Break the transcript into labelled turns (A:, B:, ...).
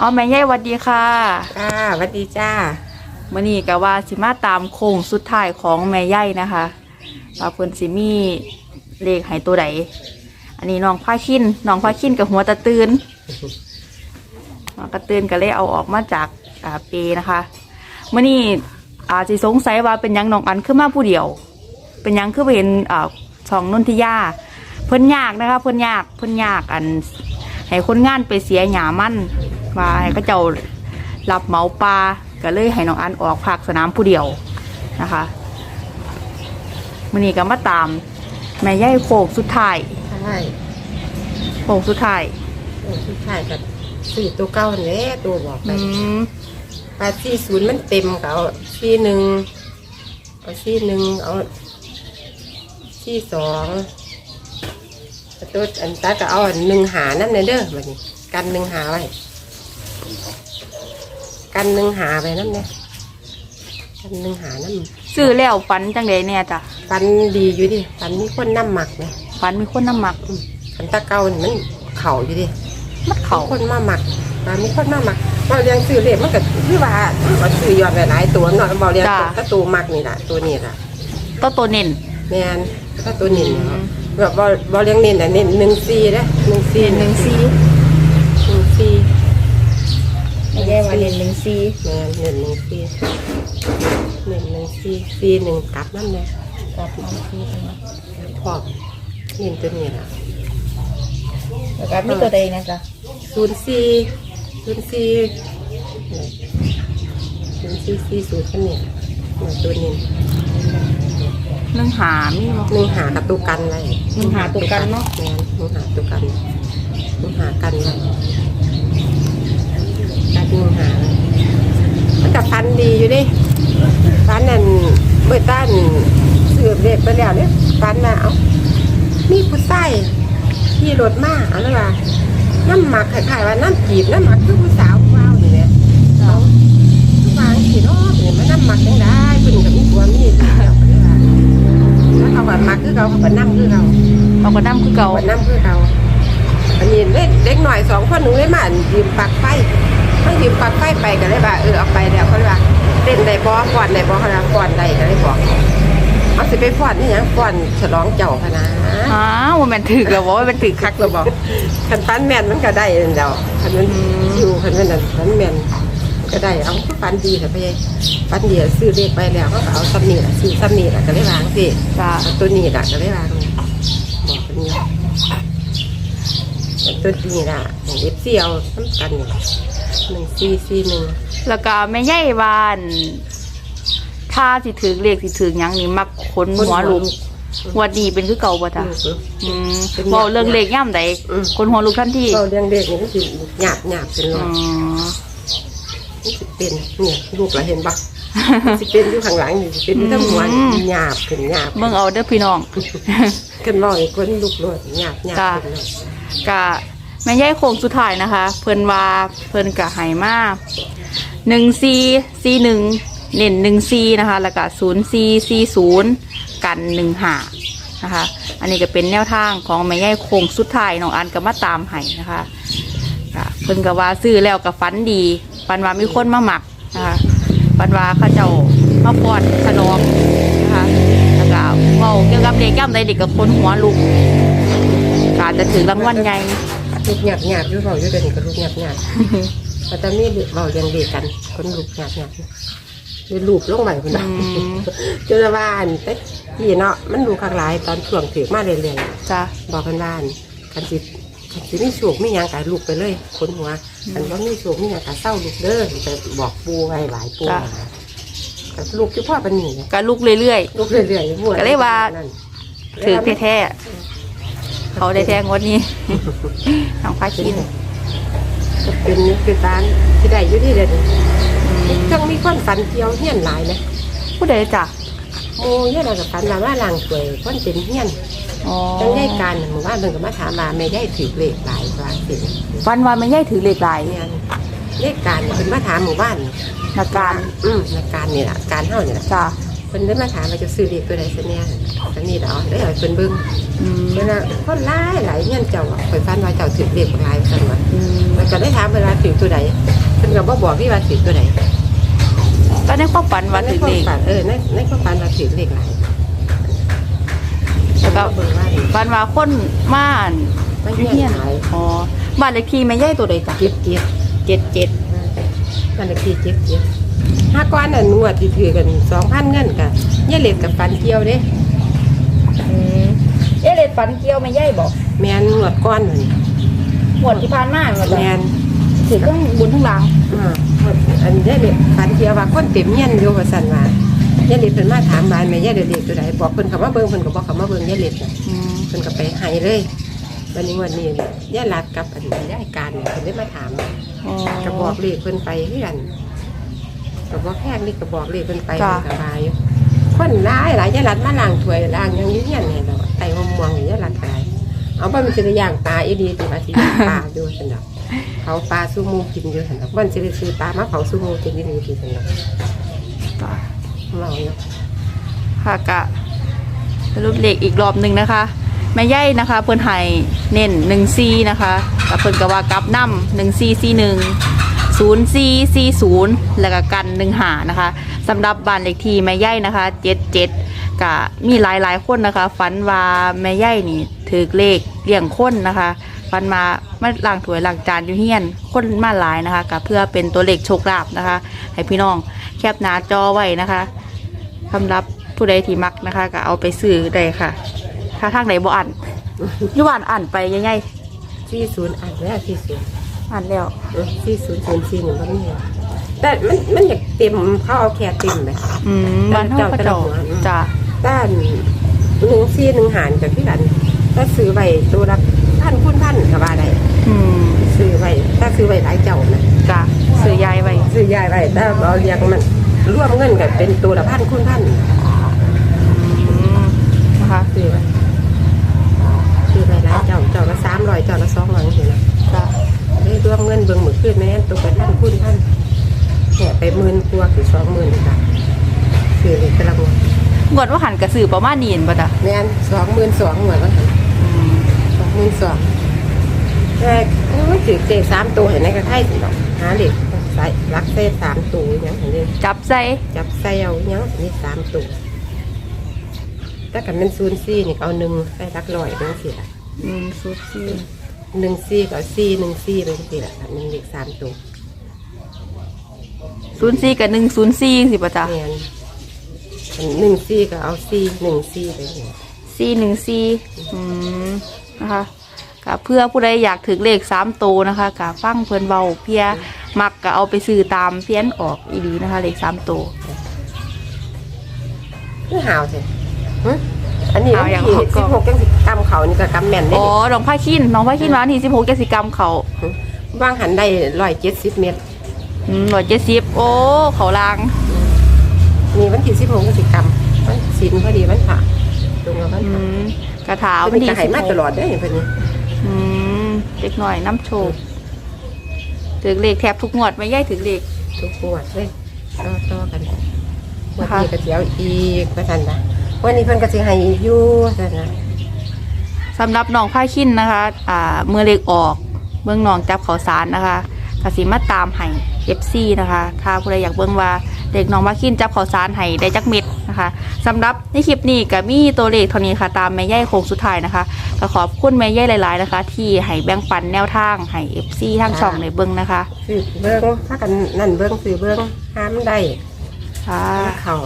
A: อ๋อแม่ใหญ่หวัดดีค่ะ
B: จ้าสวัสดีจ้า
A: มื่อนี้ก็ว่าสิมาตามโค้งสุดท้ายของแม่ใหญ่นะคะว่าเพิ่นสิมีเลขให้ตัวใดอันนี้น้องพาคินน้องพาคินกับหัวตะตื่นน้องกระตื่นก็เลยเอาออกมาจากอ่าเปนะคะมื่อนี้อาจสิสงสัยว่าเป็นหยังน้องอันขึ้นมาผู้เดียว เป็นหยังคือบ่เห็นอ่าช่องนนทิยาเพิ่นยากนะคะเพิ่นยากเพิ่นยากอันให้คนงานไปเสียหยามัน ว่าให้เขาเจ้ารับเหมาปลาก็เลยให้น้องอันออกภาคสนามผู้เดียวนะคะมื่อนี้ก็มาตาม แม่ย่ายโขกสุดท้าย
B: ใช่
A: โขกสุดท้าย
B: โอ้ผู้ชายกับสี่ตัวเก้าเนี่ยตัวบอกไป
A: อืม
B: ปลาสี่ศูนย์มันเต็มก็เอาสี่หนึ่งเอาสี่หนึ่งเอาสี่สองตัวอันตาก็เอาอันหนึ่งหานั่นเลยเด้อมันนี้กันหนึ่งหาไว้ กันหนึ่งหาไปนั่นเนี่ยกันหนึ่งหานั่น
A: ซื้อแล้วฝันจังไดเนี่ยจ้ะ
B: ฟันดีอยู่ดิฟันมีคนน้ำหมักไหม
A: ฝันมีคนน้ำหมัก
B: ขันตะเกานี่มันเข่าอยู่ดิ
A: มัดเขา
B: คนมาหมักมามีคนมาหมักเราเลี้ยงซื้อเล็มันก็คือว่ามันซื้อยอดหลายๆตัวเนาะบอเลี้ยงตัวก็ตัวหมักนี่แหละตัวนี้แหละ
A: ตัวตัวเน้น
B: แมนก็ตัวนี้เนาะแบบบอบอเลี้ยงเน้นแต่เน้นหนึ่งซีนะหนึ่งซี
A: หนึ่งซี
B: หนึ่งซี
A: แม่ย่ายว่าเน้นหนึ่งซี
B: แมนเน้นหนึ่งซีเน้นหนึ่งซีซีหนึ่งกลับนั่นเลย
A: กับหนึ่งซี
B: พอกเน้นตัวนี้แหละ
A: แล้วก็มีตัวใดนะจ๊ะ
B: ศูนย์ซีศูนย์ซีศูนย์ซีซีศูนย์ขันเนี่ยตัวนี้
A: หนึ่งหามีบ่
B: หนึ่งหากับตัวกันเลย
A: หนึ่งหาตัวกันเนาะ
B: แม่นหนึ่งหาตัวกันหนึ่งหากันเลยกันหนึ่งหามันกับฟันดีอยู่ดิฟันนั่น เมื่อต้านเสือเด็กไปแล้วเนี่ยฟันมาเอามีผู้ใส่ที่รถมาเอะไรวะน้ำหมักคล้ายๆว่าน้ำจีบน้ำหมักคือผู้สาวผู้ว้าวนี่แหละเอาวางสีนอกเนี่ยมันน้ำหมักยังได้คุณกับมีผัวมีเดียวก็ได้ว่าแล้วเขาแบบมักคือเขาเขาแบบน้ำคือเขา
A: เอากระน้ำคือเก่า
B: วันน้ำคือเขาอันนี้เล็กเล็กหน่อยสองคนหนูได้มายืมปลักไฟต้องยืมปลักไฟไปก็เลยว่าเออเอาไปแล้วเขาเลยว่า เต้นได้บ่ฟอนได้บ่เขาเลยว่าฟอนได้ก็เลยบอกเอาสิไปฟอนนี่ยังฟอนฉลองเจ้าพะนะ
A: อ้าวว่าแมันถือแล้วบ่ว่าแมันถือ
B: คักเราบอกคันฟันแมนมันก็ได้เดียวคันมันอยู่คันมันนั่นฟันแมนก็ได้เอาฟันดีแต่ไปฟันดีอะซื้อเลขไปแล้วก็เอาซ้ำนี่แหละซื้อซ้ำนี่แหละก็เลยวางสิ
A: จ้ะ
B: เอาตัวนี้แหละก็เลยวางบอกกันนี้ตัวนี้ล่ะของเอฟซีเอาซ้ำกันนี่ หนึ่งซีซีหนึ่ง
A: แล้วก็แม่ใหญ่วาอั่นถ้าสิถือเลขสิถือหยังนี่มักขนหัวลุกวันนี้เป็นคือเก่าบ่จ้ะอืม
B: เป็น
A: เว้าเรื่องเลขย่ำใด
B: อืม
A: คนหัวลุกทันที
B: เราเลี้ยงเด็กนี่ก็คือหยาบหยาบเป็นร
A: อื
B: อย
A: ม
B: นี่สิเป็นเนี่ยลูกเราเห็นปะสิเป็นอยู่ข้างหลังนี่สิเป็นอยู่ทั้งหัวนี่หยาบขึ้นหยาบ
A: เบิ่งเอาเด้อพี่น้อง
B: ขึ้นลอยคนลูกโลดหยาบหยาบ
A: จ้ะ
B: ขึ้นเลย
A: กะ แม่ใหญ่โค้งสุดท้ายนะคะ เพิ่นว่าเพิ่นกะให้มาหนึ่งซีซีหนึ่งเน้นหนึ่งซีนะคะ แล้วก็ศูนย์ซีซีศูนย์กันหนึ่งหานะคะ อันนี้ก็เป็นแนวทางของแม่ใหญ่โค้งสุดท้ายน้องอันก็มาตามให้นะคะกะเพิ่นก็ว่าซื้อแล้วก็ฝันดีฝันว่ามีคนมาหมักนะคะฝันว่าเขาเจ้ามาป้อนขนมนะคะแล้วก็เว้าเกี่ยวกับเด็กย่ำใดเด็กกับคนหัวลุกกอาจจะถือรางวัลใหญ่
B: ลูกหยาบหยาบอยู่เบาอยู่เดี๋ยวนี้ก็ลูกหยาบหยาบแต่ตอนนี้เบายังเด็กกันคนลูกหยาบหยาบอยู่ลูบลงใหม่คนนั้น
A: อืม
B: จนว่าอันเต๊กพี่เนาะมันดูข้างหลายตอนช่วงถือมาเรื่อยๆ
A: จ้ะ
B: บอกกันว่าอันกันสิกันสิไม่โชคไม่ยังกะลูกไปเลยคนหัวอันว่าไม่โชคไม่ยังกะเศร้าลูกเด้อจะบอกปูไว้หลายปูแต่ลูกที่พ่อเป็นหนี
A: ก็ลุกเรื่อย
B: ลูกเรื่อยๆพูด
A: ก็เลยว่าๆถือแท้ๆ เขาได้แท้งวดนี้ทางฟ้าคิน
B: เป็นเป็นร้านที่ได้อยู่ที่เด็ดจังมีคนฝันเกี่ยวเฮี้ยนหลายนะ
A: ผู้ใดจ้ะ
B: โอ้เฮี้ยนอะไรกับฝันว่าว่าลางสวยคนเป็นเฮี้ยน
A: อ๋อ
B: จังได้การหมู่บ้านเพิ่นก็มาถามมาแม่ได้ถือเลขหลายกว่าสิ
A: ฟันว่าไม่ใช่ถือเหล็กไหล
B: เนี่ยเลขการเพิ่นมาถามหมู่บ้าน
A: นาการ
B: อืมในการนี่แหละการเฮานี่แหละ
A: จ้ะ
B: เพิ่นได้มาถามว่าจะซื้อเลขตัวใดซะเนี่ยอันนี้เดาได้เอาให้เพิ่นเบิ่ง
A: อืม
B: เพิ่นน่ะคนหลายหลายเงี้ยเจ้าอะข่อยฟันว่าเจ้าถือเลขหลายซั่นว่า
A: อืม
B: มันก็ได้ถามเพิ่นว่าถือตัวใดเพิ่นก็บ่บอกที่ว่าถือตัวใด
A: ก็ในความฝันว่าถึง
B: ใน
A: เลข
B: ความฝันเออในในความฝันว่าถือเลขหลาย
A: แล้วก็
B: เบิ่งว่า
A: ฝันว่าคนม่าน
B: ไม่
A: อยู่
B: เฮี
A: เฮี
B: ย
A: ย
B: น
A: น
B: หลาย
A: อ๋อบ้านเลขที่แม่ใหญ่ตัวใดจ้ะ
B: เก็บเก็บ
A: เจ็ดเจ็ด
B: นั่นละที่เก็บเก็บ ห้าก้อนน่ะนวดที่ถือกัน2,000เงินก็ย่าเล็ดกับฟันเกี่ยวเด้
A: อืมเอ๊ะเลขฝันเกี่ยวแม่ใหญ่บอก
B: แม่นนวดก้อนนั่น
A: หวดที่ผ่านมาหมด
B: แม่น
A: ถือเครื่องบุญทั้งหลัง
B: อ่าอันย่าเล็ดฟันเกี่ยวว่าคนเต็มเฮียนอยู่ว่าซั่นว่าย่าเล็ดเพิ่นมาถามบ้านแม่ย่าเล็ดเลขตัวใดบอกเพิ่นเข้ามาเบิ่งเพิ่นก็บอกเข้ามาเบิ่งย่าเล็ดน่ะ
A: อืม
B: เพิ่นก็ไปให้เลยวันนี้วันนี้ย่าลัดกับอันย่ายการเนี่ยเพิ่นได้มาถาม
A: อ๋อ
B: ก็บอกเลขเพิ่นไปคือกัน ก็บอกแพงนี่ก็บอกเลขเพิ่นไป
A: จ้ะ
B: เพิ่นก็บายอยู่คนหลายหลายย่าลัดมาล้างถ้วยล้างหยังอยืนยันเนี่ยดอกไต่หอมม่วงนี่ย่าลัดก็ได้เอาบ่มันสิได้ย่างปลาอีดีติว่าสิย่างปลาอยู่ซั่นดอกเผาปลาสู้หมูกินอยู่ซั่นดอกมันสิได้ซื้อปลามาเผาสู้หมูกินดีๆซั่นดอก
A: จ้ะ
B: เมาอยู่
A: ค่ะกะสรุปเลขอีกรอบหนึ่งนะคะ แม่ใหญ่นะคะ เพิ่นให้เน้นหนึ่งซีนะคะกับเพิ่นก็ว่ากลับน้ำหนึ่งซีซีหนึ่ง ศูนย์ซีซีศูนย์แล้วก็กันหนึ่งหานะคะสำหรับบ้านเลขที่แม่ใหญ่นะคะเจ็ดเจ็ดกะมีหลายหลายคนนะคะฝันว่าแม่ใหญ่นี่ถือเลขเลี้ยงคนนะคะฝันมามาล้างถ้วยล้างจานอยู่เฮียนคนมาหลายนะคะกับเพื่อเป็นตัวเลขโชคลาภนะคะ ให้พี่น้องแคปหน้าจอไว้นะคะสำหรับผู้ใดที่มักนะคะก็เอาไปซื้อได้ค่ะ ถ้าทางไหนบ่อ่านยุบานอ่านไปง่ายังไง
B: 40อันแล้ว40
A: อ่านแล้ว
B: สี่ศูนย์ศูนย์สี่หนึ่งก็มีแต่มันมันอยากเต็มเขาเอาแค่เต็มไหม
A: อืมบ้านเฮาก็เจ้า
B: เจ้าแต่ละหัว
A: จ้า
B: ด้านหนึ่งซี่หนึ่งหารกับพี่กันถ้าซื้อไว้ตัวละพันคุณพันกับว่าได้
A: อืม
B: ซื้อไว้ถ้าซื้อไว้หลายเจ้านะ
A: จ้าซื้อยายไว้
B: ซื้อยายไว้ถ้าเราเรียกมันรวมเงินกันเป็นตัวละพันคุณพัน
A: อืมนะคะ
B: ซื้อไว้ ขึ้นแม่นตัวเป็นพันคุณพันแห่ไปหมื่นกว่าคือสองหมื่นค่ะซื้อเลยกระลัง
A: งวดว่าหันกระสือประมาณนี้เห็นป่ะจ้ะ
B: แม่นสองหมื่นสองหมือนว่าสองหมื่นสองแต่โอ้ยถือเจสามตัวเห็นไหมกระไทยสิดอกหาเหล็กใส่รักเส้สามตัวอยังเห็นเลย
A: จับใส่
B: จับใส่เอาอยังนี้สามตัวถ้ากันเป็นศูนซี่นี่เอาหนึ่งใส่รักลอยเป็นสี่ละ
A: อืมซูซี่
B: หนึ่งซี่ก็เอาซี่หนึ่งซี่เป็นสี่ละหนึ่งเหล็กสามตัว
A: ศูนย์สี่กับหนึ่งศูนย์สี่สิป่ะจ้ะ
B: แม่นอันหนึ่งซี่ก็เอาซี่หนึ่งซี่ไปเลย
A: สี่หนึ่งสี่อืมนะคะกับเพื่อผู้ใดอยากถึงเลขสามตัวนะคะกับฟังเพื่อนเบาเพียมักก็เอาไปซื้อตามเพี้ยนออกอีดีนะคะ เลขสามตัว
B: คือหาวใช่หึอันนี้
A: หาวอย่าง
B: ที่
A: ของก
B: สิ
A: ล้
B: บ
A: อง
B: หกจังสิ กรรมเขานี่ก็กำแม่นได้
A: อ๋อ
B: ดิ
A: น้องผ้าขินน้องผ้าขินวันที่สิบหกกิจกรรมเขา
B: ว่างหันได้ร้อยเจ็ดสิบเมตร
A: หน่วยเจ็ดสิบโอ้เขาลาง
B: มีวันที่สิบหกพฤศจิกรรมมันสินพอดีมันผ่าตรงกับมัน
A: อื
B: ผ่าม
A: กระถา
B: เอา
A: วั
B: เป็นน
A: ที่
B: จะให้
A: สิบ
B: มา
A: ห
B: ต
A: ก
B: ลอดได้อเพิ่นนี่
A: อืมเด็กหน่อยน้ำโชว์ถึงเลขแทบทุกงวดไม่ย่ายถึงเลข
B: ทุกงวดเลยต่อต่อกันวัน
A: นะคะ
B: นี้ก็สิเดี๋ยวอีกว่าซั่นนะวันนี้เพิ่นก็สิให้อีกอยู่ซั่นนะ
A: สำหรับน้องผ้าขินนะคะอ่าเมื่อเลขออกเบื้องน้องจับเขาวสารนะคะกสิมาตามให้เอฟซีนะคะ ถ้าผู้ใดอยากเบิ่งว่าเด็กน้องผ้าขินจับเขาวสารให้ได้จักเม็ดนะคะสำหรับในคลิปนี้ก็มีตัวเลขเท่านี้ค่ะ ตามแม่ย่ายโค้งสุดท้ายนะคะก็ขอบคุณแม่ย่ายหลายๆนะคะ ที่ให้แบ่งปันแนวทางให้เอฟซีทางช่องในเบิ่งนะคะ
B: ซื้อเบิ่งถ้ากันนั่นเบิ่งซื้อเบิ่งห้ามได้
A: ค่ะ
B: เขา